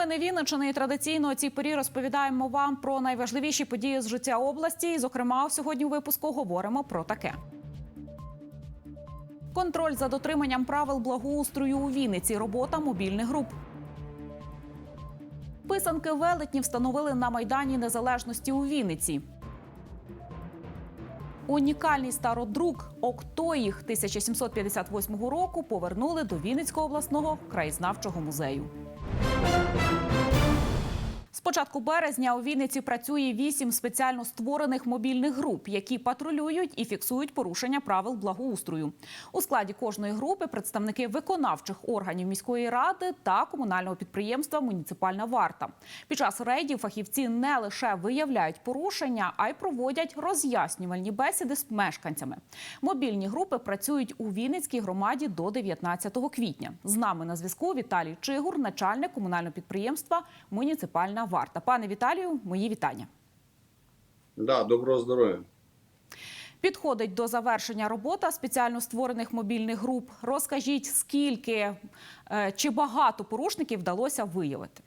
Новини Вінничини і традиційно у цій порі розповідаємо вам про найважливіші події з життя області. І, зокрема, сьогодні у випуску говоримо про таке. Контроль за дотриманням правил благоустрою у Вінниці. Робота мобільних груп. Писанки велетні встановили на майдані незалежності у Вінниці. Унікальний стародрук Октоїх 1758 року повернули до Вінницького обласного краєзнавчого музею. Початку березня у Вінниці працює вісім спеціально створених мобільних груп, які патрулюють і фіксують порушення правил благоустрою. У складі кожної групи представники виконавчих органів міської ради та комунального підприємства Муніципальна варта. Під час рейдів фахівці не лише виявляють порушення, а й проводять роз'яснювальні бесіди з мешканцями. Мобільні групи працюють у Вінницькій громаді до 19 квітня. З нами на зв'язку Віталій Чигур, начальник комунального підприємства Муніципальна варта. Пане Віталію, мої вітання. Да, доброго здоров'я. Підходить до завершення робота спеціально створених мобільних груп. Розкажіть, скільки е, чи багато порушників вдалося виявити?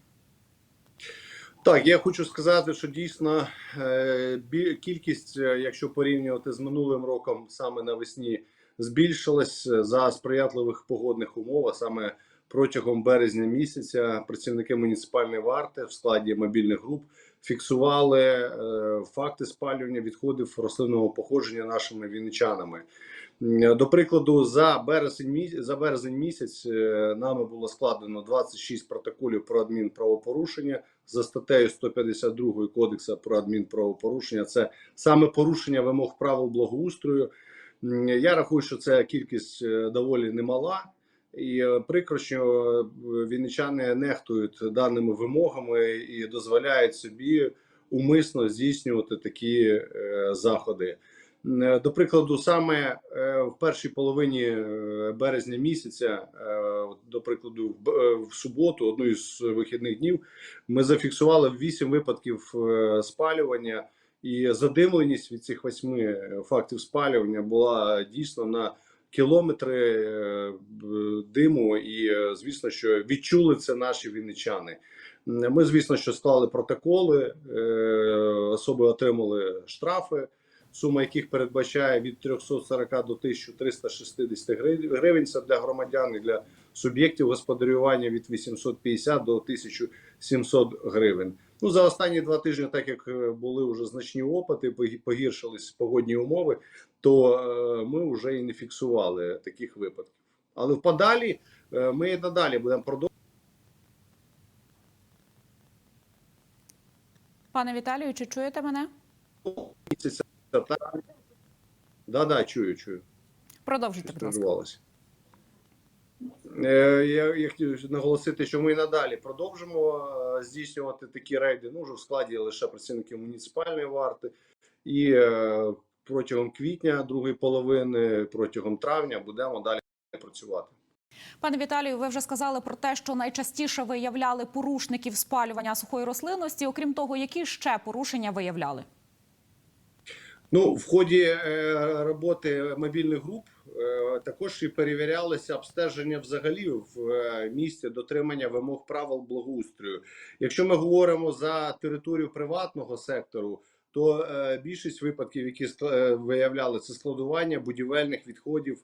Так, я хочу сказати, що дійсно е, кількість, е, якщо порівнювати з минулим роком, саме навесні збільшилась за сприятливих погодних умов, а саме протягом березня місяця працівники муніципальної варти в складі мобільних груп фіксували е, факти спалювання відходів рослинного походження нашими вінничанами. До прикладу, за березень місяць, за березень місяць е, нами було складено 26 протоколів про адмінправопорушення за статтею 152 Кодексу про адмінправопорушення. Це саме порушення вимог правил благоустрою. Я рахую, що це кількість е, доволі немала. І е, прикро, що е, вінничани нехтують даними вимогами і дозволяють собі умисно здійснювати такі е, заходи. До прикладу, саме е, в першій половині е, березня місяця, е, до прикладу, в, е, суботу, одну із вихідних днів, ми зафіксували вісім випадків е, спалювання, і задимленість від цих восьми е, фактів спалювання була дійсно на кілометри е, диму, і е, звісно, що відчули це наші вінничани. Ми, звісно, що склали протоколи, е, особи отримали штрафи, сума яких передбачає від 340 до 1360 гривень. Це для громадян і для суб'єктів господарювання від 850 до 1700 гривень. Ну за останні два тижні, так як е, були вже значні опити, погіршились погодні умови, то е, ми вже і не фіксували таких випадків. Але в подалі е, ми і надалі будемо продовжувати. Пане Віталію, чи чуєте мене? да, да, чую, чую. Продовжуйте, будь ласка. Е, Я, я хотів наголосити, що ми і надалі продовжимо е, здійснювати такі рейди. Ну, вже в складі лише працівників муніципальної варти. І е, протягом квітня, другої половини, протягом травня будемо далі працювати. Пане Віталію, ви вже сказали про те, що найчастіше виявляли порушників спалювання сухої рослинності. Окрім того, які ще порушення виявляли? Ну, в ході е, роботи мобільних груп е, також і перевірялося обстеження взагалі в е, місті дотримання вимог правил благоустрою. Якщо ми говоримо за територію приватного сектору, то більшість випадків, які е, виявляли, це складування будівельних відходів,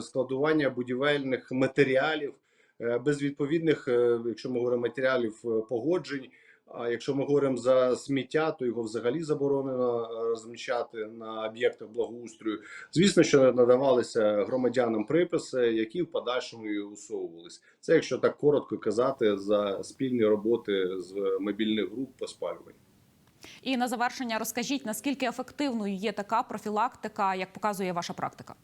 складування будівельних матеріалів е, без відповідних, якщо ми говоримо матеріалів погоджень. А якщо ми говоримо за сміття, то його взагалі заборонено е, розміщати на об'єктах благоустрою. Звісно, що надавалися громадянам приписи, які в подальшому і усовувались. Це якщо так коротко казати за спільні роботи з мобільних груп по спалюванню. І на завершення розкажіть, наскільки ефективною є така профілактика, як показує ваша практика?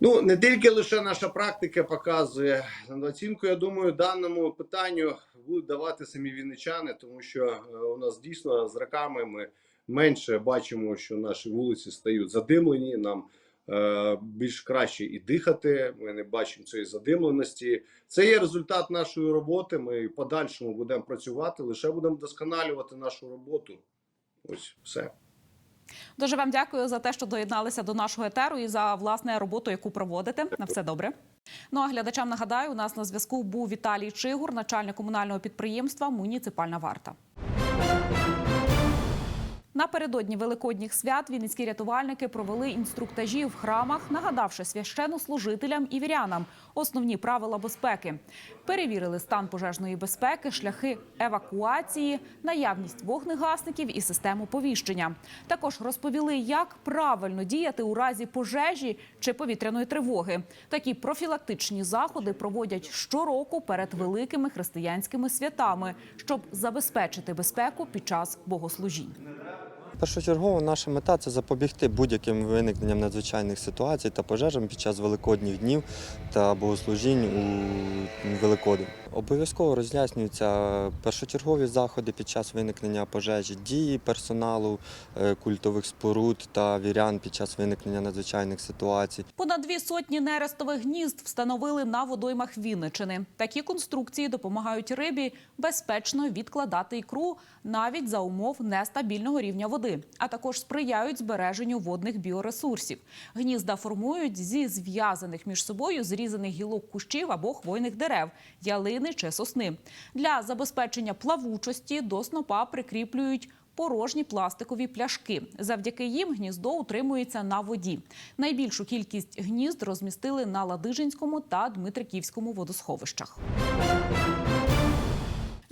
Ну не тільки лише наша практика показує оцінку. Я думаю, даному питанню будуть давати самі вінничани, тому що е, у нас дійсно з роками ми менше бачимо, що наші вулиці стають задимлені. Нам е, більш краще і дихати. Ми не бачимо цієї задимленості. Це є результат нашої роботи. Ми в подальшому будемо працювати, лише будемо вдосконалювати нашу роботу. Ось все. Дуже вам дякую за те, що доєдналися до нашого етеру і за власне роботу, яку проводите. На все добре. Ну а глядачам нагадаю, у нас на зв'язку був Віталій Чигур, начальник комунального підприємства Муніципальна варта. Напередодні великодніх свят вінницькі рятувальники провели інструктажі в храмах, нагадавши священнослужителям і вірянам основні правила безпеки. Перевірили стан пожежної безпеки, шляхи евакуації, наявність вогнегасників і систему повіщення. Також розповіли, як правильно діяти у разі пожежі чи повітряної тривоги. Такі профілактичні заходи проводять щороку перед великими християнськими святами, щоб забезпечити безпеку під час богослужінь. Першочергово наша мета це запобігти будь-яким виникненням надзвичайних ситуацій та пожежам під час великодніх днів та богослужінь у Великодень. Обов'язково роз'яснюються першочергові заходи під час виникнення пожежі, дії персоналу е, культових споруд та вірян під час виникнення надзвичайних ситуацій. Понад дві сотні нерестових гнізд встановили на водоймах Вінничини. Такі конструкції допомагають рибі безпечно відкладати ікру навіть за умов нестабільного рівня води, а також сприяють збереженню водних біоресурсів. Гнізда формують зі зв'язаних між собою зрізаних гілок кущів або хвойних дерев, ялини чи сосни. Для забезпечення плавучості до снопа прикріплюють порожні пластикові пляшки. Завдяки їм гніздо утримується на воді. Найбільшу кількість гнізд розмістили на Ладижинському та Дмитриківському водосховищах.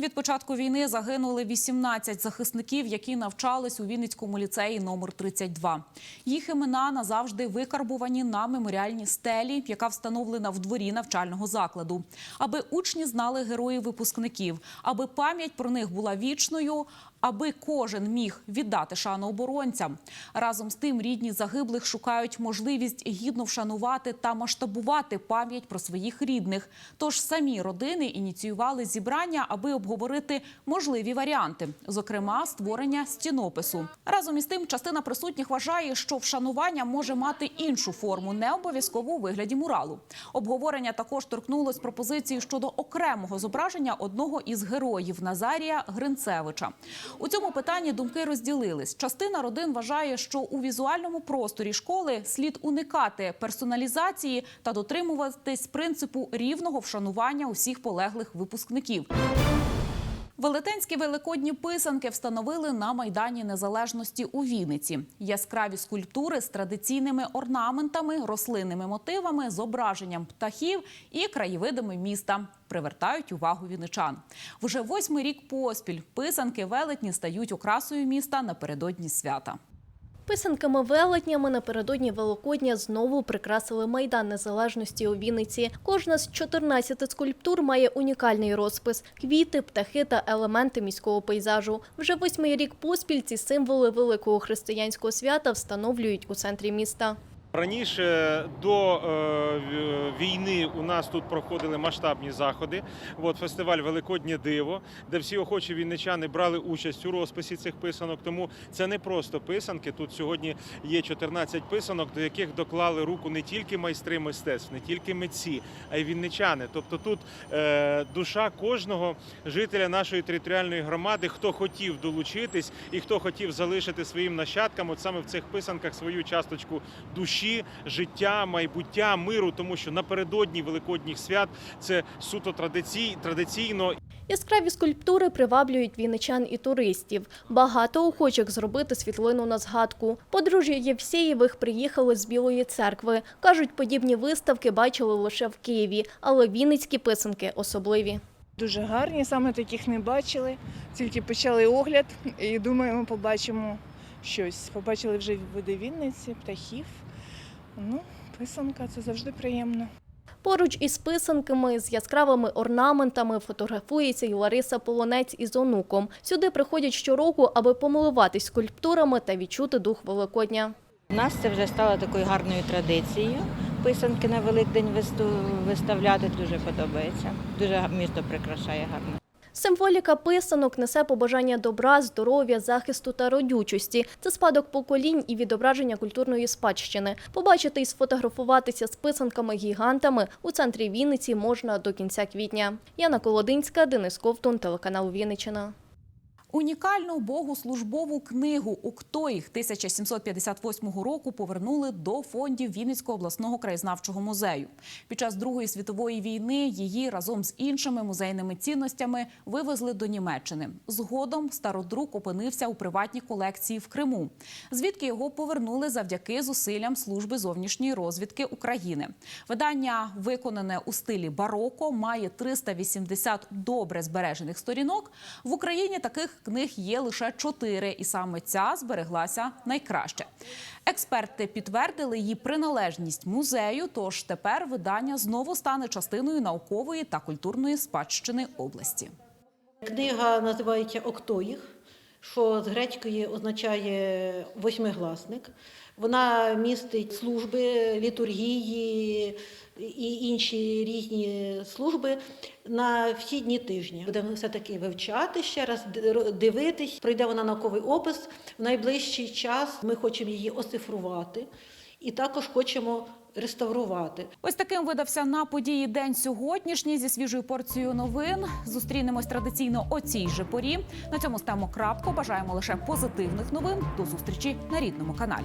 Від початку війни загинули 18 захисників, які навчались у Вінницькому ліцеї номер 32. Їх імена назавжди викарбувані на меморіальній стелі, яка встановлена в дворі навчального закладу. Аби учні знали героїв випускників, аби пам'ять про них була вічною, аби кожен міг віддати шану оборонцям. Разом з тим рідні загиблих шукають можливість гідно вшанувати та масштабувати пам'ять про своїх рідних. Тож самі родини ініціювали зібрання, аби обговорити можливі варіанти, зокрема створення стінопису. Разом із тим, частина присутніх вважає, що вшанування може мати іншу форму, не обов'язково у вигляді муралу. Обговорення також торкнулось пропозиції щодо окремого зображення одного із героїв Назарія Гринцевича. У цьому питанні думки розділились. Частина родин вважає, що у візуальному просторі школи слід уникати персоналізації та дотримуватись принципу рівного вшанування усіх полеглих випускників. Велетенські великодні писанки встановили на майдані незалежності у Вінниці. Яскраві скульптури з традиційними орнаментами, рослинними мотивами, зображенням птахів і краєвидами міста привертають увагу вінничан. Вже восьмий рік поспіль писанки велетні стають окрасою міста напередодні свята. Писанками велетнями напередодні Великодня знову прикрасили Майдан Незалежності у Вінниці. Кожна з 14 скульптур має унікальний розпис – квіти, птахи та елементи міського пейзажу. Вже восьмий рік поспіль ці символи великого християнського свята встановлюють у центрі міста. Раніше до е, війни у нас тут проходили масштабні заходи. От фестиваль Великоднє диво, де всі охочі вінничани брали участь у розписі цих писанок. Тому це не просто писанки. Тут сьогодні є 14 писанок, до яких доклали руку не тільки майстри мистецтв, не тільки митці, а й вінничани. Тобто тут е, душа кожного жителя нашої територіальної громади, хто хотів долучитись і хто хотів залишити своїм нащадкам, от саме в цих писанках свою часточку душі, життя, майбуття, миру, тому що напередодні великодніх свят це суто традицій, традиційно Яскраві скульптури приваблюють вінничан і туристів. Багато охочих зробити світлину на згадку. Подружжя Євсеєвих приїхали з Білої церкви. Кажуть, подібні виставки бачили лише в Києві, але вінницькі писанки особливі. Дуже гарні, саме таких не бачили. Тільки почали огляд і думаємо, побачимо щось. Побачили вже види Вінниці, птахів. Ну, писанка це завжди приємно. Поруч із писанками з яскравими орнаментами фотографується й Лариса Полонець із онуком. Сюди приходять щороку, аби помилуватись скульптурами та відчути дух Великодня. У нас це вже стало такою гарною традицією. Писанки на Великдень висту- виставляти дуже подобається. Дуже місто прикрашає гарно. Символіка писанок несе побажання добра, здоров'я, захисту та родючості. Це спадок поколінь і відображення культурної спадщини. Побачити і сфотографуватися з писанками-гігантами у центрі Вінниці можна до кінця квітня. Яна Колодинська, Денис Ковтун, телеканал Вінниччина. Унікальну богослужбову книгу Уктоїх 1758 року повернули до фондів Вінницького обласного краєзнавчого музею. Під час Другої світової війни її разом з іншими музейними цінностями вивезли до Німеччини. Згодом стародрук опинився у приватній колекції в Криму, звідки його повернули завдяки зусиллям служби зовнішньої розвідки України. Видання, виконане у стилі бароко, має 380 добре збережених сторінок. В Україні таких книг є лише чотири, і саме ця збереглася найкраще. Експерти підтвердили її приналежність музею. Тож тепер видання знову стане частиною наукової та культурної спадщини області. Книга називається Октоїх, що з грецької означає восьмигласник. Вона містить служби, літургії і інші різні служби на всі дні тижня. Будемо все-таки вивчати ще раз, дивитись. Пройде вона науковий опис. В найближчий час ми хочемо її оцифрувати і також хочемо реставрувати. Ось таким видався на події день сьогоднішній зі свіжою порцією новин. Зустрінемось традиційно о цій же порі. На цьому ставимо крапку. Бажаємо лише позитивних новин. До зустрічі на рідному каналі.